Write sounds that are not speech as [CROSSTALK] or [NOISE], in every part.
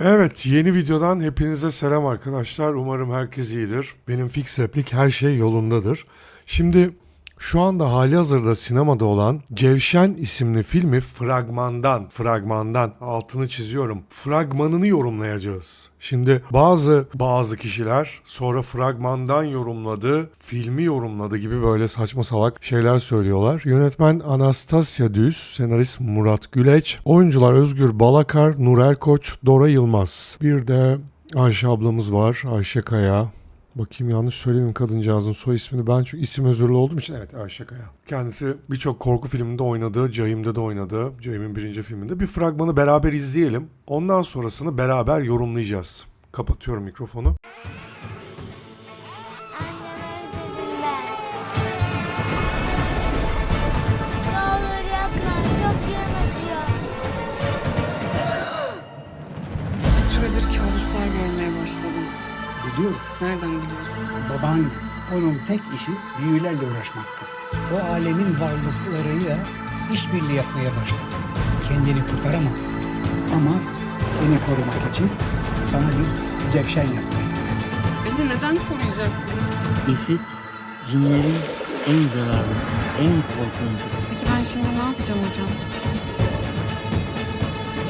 Evet, yeni videodan hepinize selam arkadaşlar. Umarım herkes iyidir. Benim fix replik her şey yolundadır. Şimdi şu anda hali hazırda sinemada olan Cevşen isimli filmi fragmandan, fragmandan altını çiziyorum. Fragmanını yorumlayacağız. Şimdi bazı bazı kişiler sonra fragmandan yorumladı, filmi yorumladı gibi böyle saçma salak şeyler söylüyorlar. Yönetmen Anastasia Düz, senarist Murat Güleç, oyuncular Özgür Balakar, Nurel Koç, Dora Yılmaz. Bir de Ayşe ablamız var, Ayşe Kaya. Bakayım yanlış söylemeyeyim kadıncağızın soy ismini. Ben çünkü isim özürlü olduğum için evet Ayşe Kaya. Kendisi birçok korku filminde oynadı. Cahim'de de oynadı. Cahim'in birinci filminde. Bir fragmanı beraber izleyelim. Ondan sonrasını beraber yorumlayacağız. Kapatıyorum mikrofonu. Nereden biliyorsun? Babaanne. Onun tek işi büyülerle uğraşmaktı. O alemin varlıklarıyla işbirliği yapmaya başladı. Kendini kurtaramadı. Ama seni korumak için sana bir cevşen yaptırdı. Beni neden koruyacaktınız? İfrit, cinlerin en zararlısı, en korkuncu. Peki ben şimdi ne yapacağım hocam?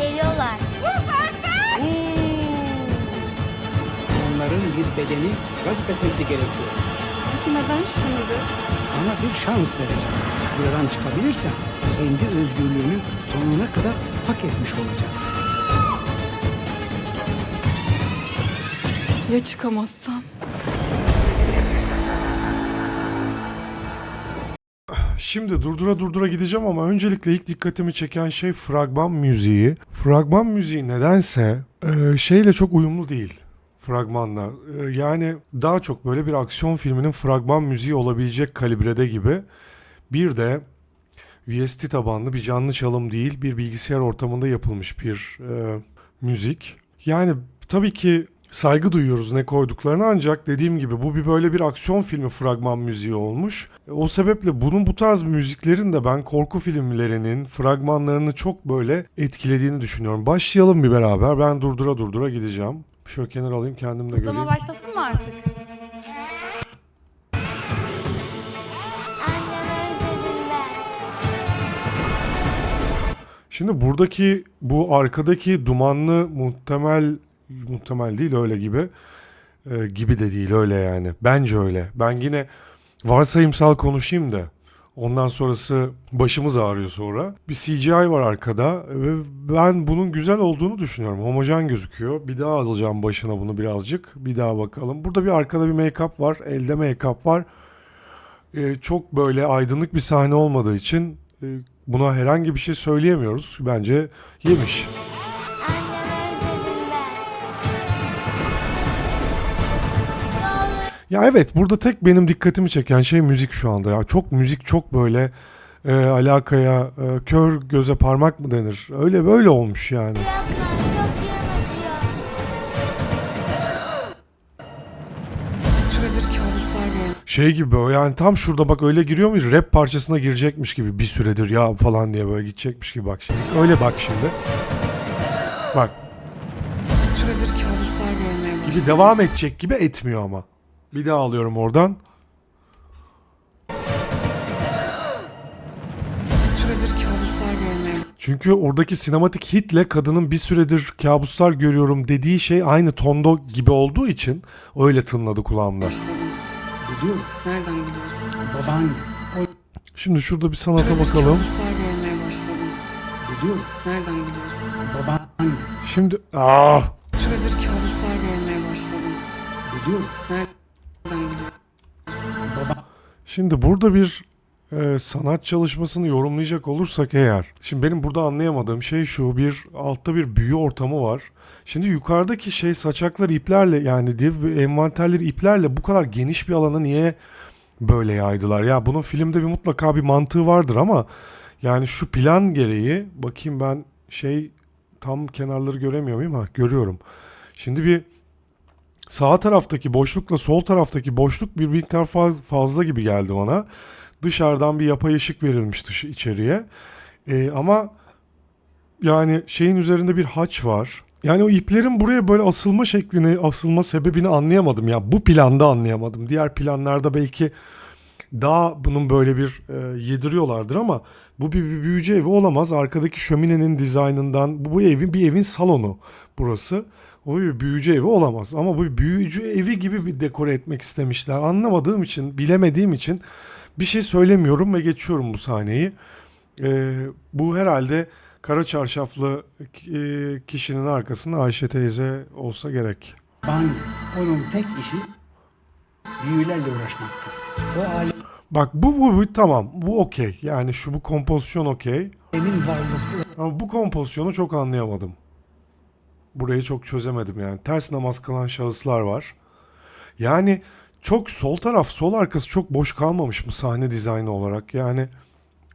Geliyorlar. Onların bir bedeni gasp etmesi gerekiyor. Peki neden şimdi? Sana bir şans vereceğim. Buradan çıkabilirsen kendi özgürlüğünü sonuna kadar hak etmiş olacaksın. Ya çıkamazsam? Şimdi durdura durdura gideceğim ama öncelikle ilk dikkatimi çeken şey fragman müziği. Fragman müziği nedense e, şeyle çok uyumlu değil fragmanla. E, yani daha çok böyle bir aksiyon filminin fragman müziği olabilecek kalibrede gibi. Bir de VST tabanlı bir canlı çalım değil, bir bilgisayar ortamında yapılmış bir e, müzik. Yani tabii ki saygı duyuyoruz ne koyduklarına ancak dediğim gibi bu bir böyle bir aksiyon filmi fragman müziği olmuş. E, O sebeple bunun bu tarz müziklerin de ben korku filmlerinin fragmanlarını çok böyle etkilediğini düşünüyorum. Başlayalım bir beraber. Ben durdura durdura gideceğim. Şöyle kenara alayım kendim de göreyim. Kutlama başlasın mı artık? Anneme özledim ben. Şimdi buradaki bu arkadaki dumanlı muhtemel muhtemel değil öyle gibi Ee, gibi de değil öyle yani. Bence öyle. Ben yine varsayımsal konuşayım da ondan sonrası başımız ağrıyor sonra. Bir CGI var arkada ve ben bunun güzel olduğunu düşünüyorum. Homojen gözüküyor. Bir daha alacağım başına bunu birazcık. Bir daha bakalım. Burada bir arkada bir make-up var. Elde make-up var. Ee, çok böyle aydınlık bir sahne olmadığı için e, buna herhangi bir şey söyleyemiyoruz. Bence yemiş. Ya evet burada tek benim dikkatimi çeken şey müzik şu anda ya. Çok müzik çok böyle e, alakaya e, kör göze parmak mı denir? Öyle böyle olmuş yani. Şey gibi böyle yani tam şurada bak öyle giriyor mu? Rap parçasına girecekmiş gibi bir süredir ya falan diye böyle gidecekmiş gibi bak şimdi. Öyle bak şimdi. Bak Bir süredir kabuslar görmeye başladım. gibi devam edecek gibi etmiyor ama. Bir daha alıyorum oradan. Bir süredir kabuslar görmeye Çünkü oradaki sinematik hitle kadının bir süredir kabuslar görüyorum dediği şey aynı tonda gibi olduğu için öyle tınladı kulağımda. Biliyorum. Nereden biliyorsun? Babaanne. Şimdi şurada bir sanata bakalım. kabuslar görmeye başladım. biliyorum. Nereden biliyorsun? Babaanne. Şimdi ah Bir süredir kabuslar görmeye başladım. Biliyorum. Nereden şimdi burada bir e, sanat çalışmasını yorumlayacak olursak eğer. Şimdi benim burada anlayamadığım şey şu bir altta bir büyü ortamı var. Şimdi yukarıdaki şey saçaklar iplerle yani div envanterleri iplerle bu kadar geniş bir alana niye böyle yaydılar? Ya bunun filmde bir mutlaka bir mantığı vardır ama yani şu plan gereği bakayım ben şey tam kenarları göremiyor muyum? Ha görüyorum. Şimdi bir sağ taraftaki boşlukla sol taraftaki boşluk bir miktar fa- fazla gibi geldi bana. Dışarıdan bir yapay ışık verilmiş dışı içeriye. Ee, ama yani şeyin üzerinde bir haç var. Yani o iplerin buraya böyle asılma şeklini, asılma sebebini anlayamadım. Ya bu planda anlayamadım. Diğer planlarda belki daha bunun böyle bir e, yediriyorlardır ama bu bir, bir büyücü evi olamaz. Arkadaki şöminenin dizaynından bu, bu evin bir evin salonu burası. O bir büyücü evi olamaz ama bu büyücü evi gibi bir dekore etmek istemişler. Anlamadığım için, bilemediğim için bir şey söylemiyorum ve geçiyorum bu sahneyi. E, bu herhalde kara çarşaflı e, kişinin arkasında Ayşe teyze olsa gerek. Banyo. Onun tek işi büyülerle uğraşmaktı. O alemin Bak bu, bu, bu tamam bu okey yani şu bu kompozisyon okey varlıkları ama bu kompozisyonu çok anlayamadım. Burayı çok çözemedim yani ters namaz kılan şahıslar var. Yani çok sol taraf sol arkası çok boş kalmamış mı sahne dizaynı olarak yani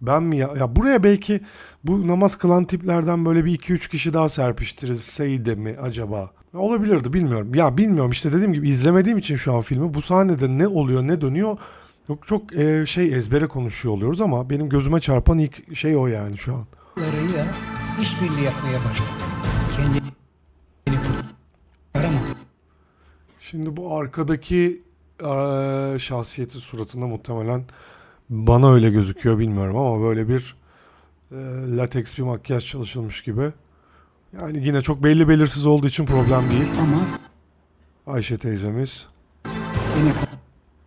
ben mi ya, ya buraya belki bu namaz kılan tiplerden böyle bir iki üç kişi daha serpiştirilseydi mi acaba? Olabilirdi bilmiyorum. Ya bilmiyorum işte dediğim gibi izlemediğim için şu an filmi bu sahnede ne oluyor ne dönüyor çok çok e, şey ezbere konuşuyor oluyoruz ama benim gözüme çarpan ilk şey o yani şu an. işbirliği yapmaya başladı. Şimdi bu arkadaki eee şahsiyetin suratında muhtemelen bana öyle gözüküyor bilmiyorum ama böyle bir eee, lateks bir makyaj çalışılmış gibi. Yani yine çok belli belirsiz olduğu için problem değil. Ama Ayşe teyzemiz. seni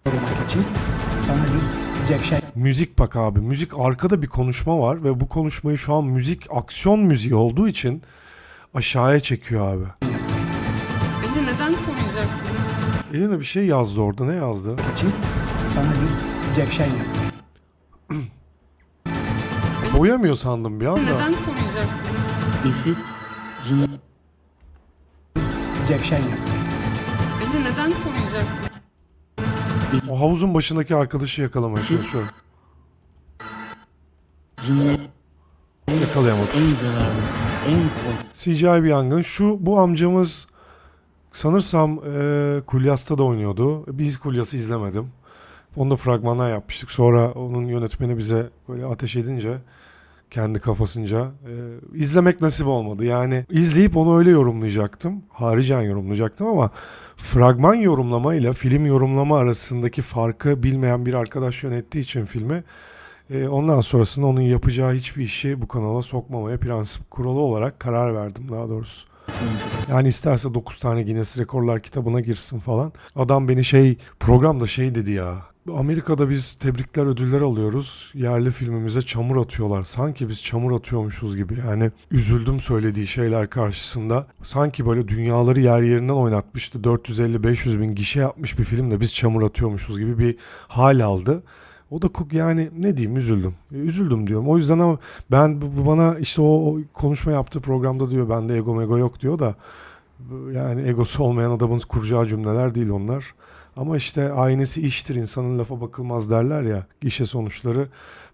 korumak için sana bir cevşen Müzik bak abi. Müzik arkada bir konuşma var ve bu konuşmayı şu an müzik aksiyon müziği olduğu için aşağıya çekiyor abi. Koruyacaktınız? Eline bir şey yazdı orada. Ne yazdı? için sana bir cevşen yaptı. [CLEARS THROAT] Boyamıyor sandım bir anda. neden koruyacaktınız? İfrit cin, Cevşen yaptı. Beni neden koruyacaktınız? O havuzun başındaki arkadaşı yakalamaya çalışıyorum. cinlerin Yakalayamadım. en zararlısı, en korkunç. CGI bir yangın. Şu bu amcamız sanırsam e, Kulyas'ta da oynuyordu. Biz Kulyas'ı izlemedim. Onu da fragmanlar yapmıştık. Sonra onun yönetmeni bize böyle ateş edince kendi kafasınca e, izlemek nasip olmadı. Yani izleyip onu öyle yorumlayacaktım. Haricen yorumlayacaktım ama fragman yorumlama ile film yorumlama arasındaki farkı bilmeyen bir arkadaş yönettiği için filmi e, ondan sonrasında onun yapacağı hiçbir işi bu kanala sokmamaya prensip kuralı olarak karar verdim daha doğrusu. Yani isterse 9 tane Guinness Rekorlar kitabına girsin falan. Adam beni şey programda şey dedi ya. Amerika'da biz tebrikler ödüller alıyoruz. Yerli filmimize çamur atıyorlar. Sanki biz çamur atıyormuşuz gibi. Yani üzüldüm söylediği şeyler karşısında. Sanki böyle dünyaları yer yerinden oynatmıştı. 450-500 bin gişe yapmış bir filmde biz çamur atıyormuşuz gibi bir hal aldı. O da kok- yani ne diyeyim üzüldüm. E, Üzüldüm diyorum. O yüzden ama ben bu- bana işte o, o konuşma yaptığı programda diyor bende ego mego yok diyor da yani egosu olmayan adamın kuracağı cümleler değil onlar. Ama işte aynesi iştir insanın lafa bakılmaz derler ya gişe sonuçları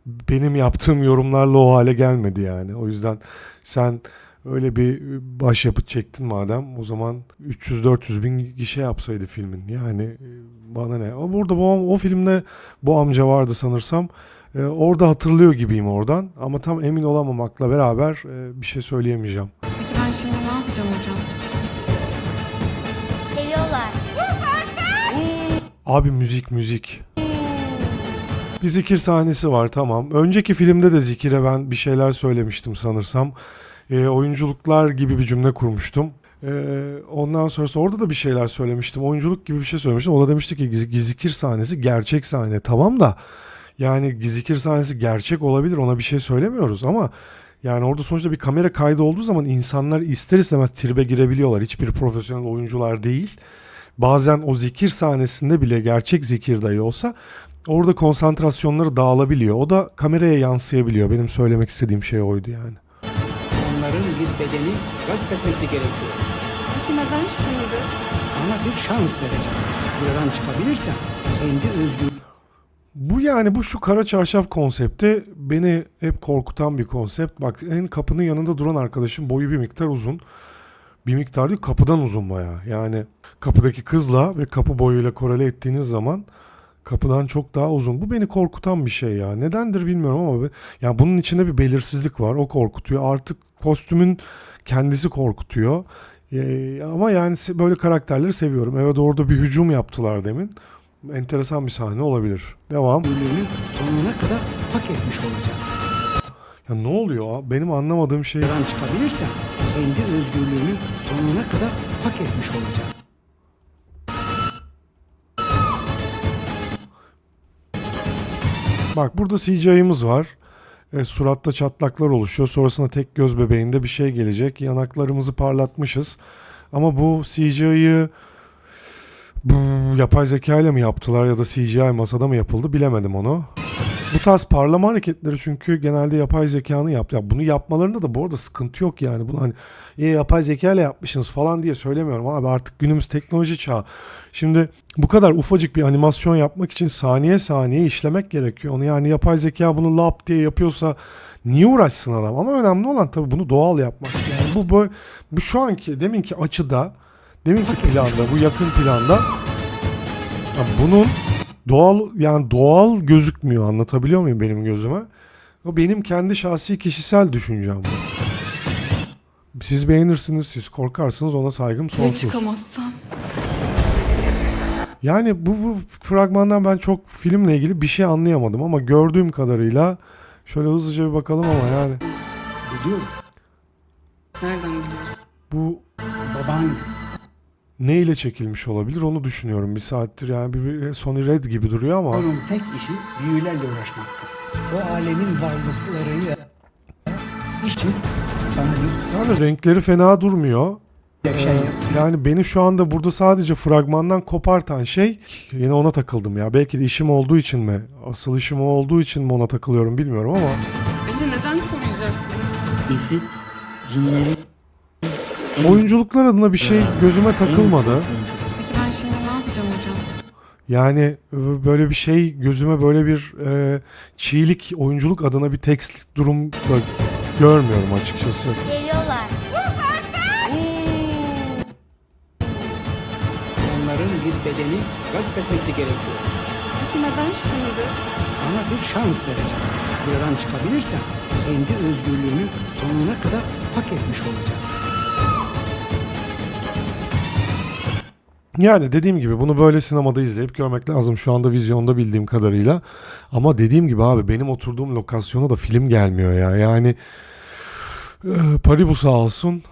benim yaptığım yorumlarla o hale gelmedi yani. O yüzden sen öyle bir başyapıt çektin madem o zaman 300-400 bin gişe yapsaydı filmin yani e, bana ne. Ama burada bu, o filmde bu amca vardı sanırsam. E, orada hatırlıyor gibiyim oradan ama tam emin olamamakla beraber e, bir şey söyleyemeyeceğim. Peki ben şimdi ne yapacağım hocam? Geliyorlar. Abi müzik müzik. Bir zikir sahnesi var tamam. Önceki filmde de zikire ben bir şeyler söylemiştim sanırsam. E, oyunculuklar gibi bir cümle kurmuştum. E, ondan sonrası orada da bir şeyler söylemiştim. Oyunculuk gibi bir şey söylemiştim. O da demişti ki giz- zikir sahnesi gerçek sahne. Tamam da yani zikir sahnesi gerçek olabilir ona bir şey söylemiyoruz ama yani orada sonuçta bir kamera kaydı olduğu zaman insanlar ister istemez tribe girebiliyorlar. Hiçbir profesyonel oyuncular değil. Bazen o zikir sahnesinde bile gerçek zikir dahi olsa orada konsantrasyonları dağılabiliyor. O da kameraya yansıyabiliyor. Benim söylemek istediğim şey oydu yani. Bedeni gasp etmesi gerekiyor. Peki neden şimdi? Sana bir şans vereceğim. Buradan çıkabilirsen kendi özgür Bu yani bu şu kara çarşaf konsepti beni hep korkutan bir konsept. Bak en kapının yanında duran arkadaşım boyu bir miktar uzun. Bir miktar değil kapıdan uzun baya. Yani kapıdaki kızla ve kapı boyuyla korele ettiğiniz zaman kapıdan çok daha uzun. Bu beni korkutan bir şey ya. Nedendir bilmiyorum ama ya bunun içinde bir belirsizlik var. O korkutuyor. Artık kostümün kendisi korkutuyor. Ee, ama yani böyle karakterleri seviyorum. Evet orada bir hücum yaptılar demin. Enteresan bir sahne olabilir. Devam. Özgürlüğünü sonuna kadar hak etmiş olacaksın. Ya ne oluyor? Benim anlamadığım şey Buradan çıkabilirsen kendi özgürlüğünü sonuna kadar hak etmiş olacaksın. Bak burada CGI'miz var. E, suratta çatlaklar oluşuyor. Sonrasında tek göz bebeğinde bir şey gelecek. Yanaklarımızı parlatmışız. Ama bu CGI'yi yapay zeka ile mi yaptılar ya da CGI masada mı yapıldı bilemedim onu. Bu tarz parlama hareketleri çünkü genelde yapay zekanın yaptı. Ya bunu yapmalarında da bu arada sıkıntı yok yani. Bunu hani "E, yapay zeka ile yapmışsınız falan diye söylemiyorum abi artık günümüz teknoloji çağı. Şimdi bu kadar ufacık bir animasyon yapmak için saniye saniye işlemek gerekiyor. Onu yani yapay zeka bunu lap diye yapıyorsa niye uğraşsın adam? Ama önemli olan tabii bunu doğal yapmak. Yani bu böyle bu şu anki deminki açıda deminki planda bu yakın planda bunun doğal yani doğal gözükmüyor anlatabiliyor muyum benim gözüme? O benim kendi şahsi kişisel düşüncem bu. Siz beğenirsiniz, siz korkarsınız ona saygım sonsuz. çıkamazsam? Yani bu, bu fragmandan ben çok filmle ilgili bir şey anlayamadım ama gördüğüm kadarıyla şöyle hızlıca bir bakalım ama yani Biliyorum. Nereden biliyorsun? bu Baban ne ile çekilmiş olabilir onu düşünüyorum bir saattir yani bir, bir Sony Red gibi duruyor ama onun tek işi büyülerle uğraşmaktır. O alemin varlıklarıyla için sana bir yani renkleri fena durmuyor. gevşen yaptı. Yani beni şu anda burada sadece fragmandan kopartan şey yine ona takıldım ya. Belki de işim olduğu için mi? Asıl işim o olduğu için mi ona takılıyorum bilmiyorum ama Beni neden koruyacaktınız? İfrit cinlerin oyunculuklar adına bir şey gözüme takılmadı. Peki ben şimdi ne yapacağım hocam? Yani e, böyle bir şey gözüme böyle bir e, çiğlik oyunculuk adına bir tekstlik durum da görmüyorum açıkçası. Geliyorlar. Onların bir bedeni gasp etmesi gerekiyor. Peki neden şimdi? Sana bir şans vereceğim. Buradan çıkabilirsen kendi özgürlüğünü sonuna kadar hak etmiş olacaksın. Yani dediğim gibi bunu böyle sinemada izleyip görmek lazım şu anda vizyonda bildiğim kadarıyla. Ama dediğim gibi abi benim oturduğum lokasyona da film gelmiyor ya. Yani e, Paribu sağ olsun.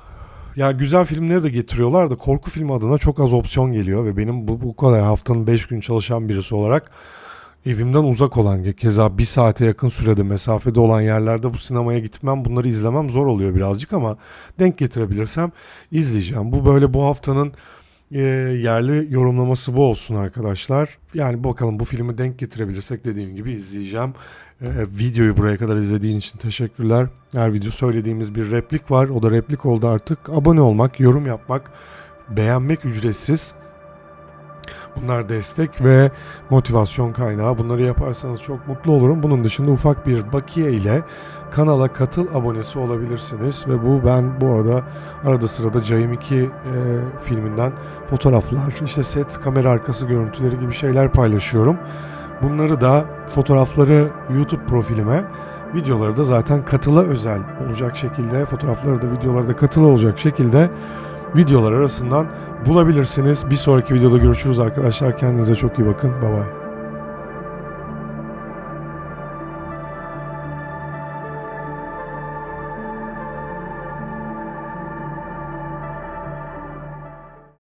Ya güzel filmleri de getiriyorlar da korku filmi adına çok az opsiyon geliyor ve benim bu, bu kadar haftanın 5 gün çalışan birisi olarak evimden uzak olan keza bir saate yakın sürede mesafede olan yerlerde bu sinemaya gitmem bunları izlemem zor oluyor birazcık ama denk getirebilirsem izleyeceğim. Bu böyle bu haftanın e, yerli yorumlaması bu olsun arkadaşlar. Yani bakalım bu filmi denk getirebilirsek dediğim gibi izleyeceğim. E, videoyu buraya kadar izlediğin için teşekkürler. Her video söylediğimiz bir replik var. O da replik oldu artık. Abone olmak, yorum yapmak, beğenmek ücretsiz. Bunlar destek ve motivasyon kaynağı. Bunları yaparsanız çok mutlu olurum. Bunun dışında ufak bir bakiye ile kanala katıl abonesi olabilirsiniz. Ve bu ben bu arada arada sırada Cayım 2 e, filminden fotoğraflar, işte set, kamera arkası görüntüleri gibi şeyler paylaşıyorum. Bunları da fotoğrafları YouTube profilime, videoları da zaten katıla özel olacak şekilde, fotoğrafları da videoları da katıla olacak şekilde videolar arasından bulabilirsiniz. Bir sonraki videoda görüşürüz arkadaşlar. Kendinize çok iyi bakın. Bye bye.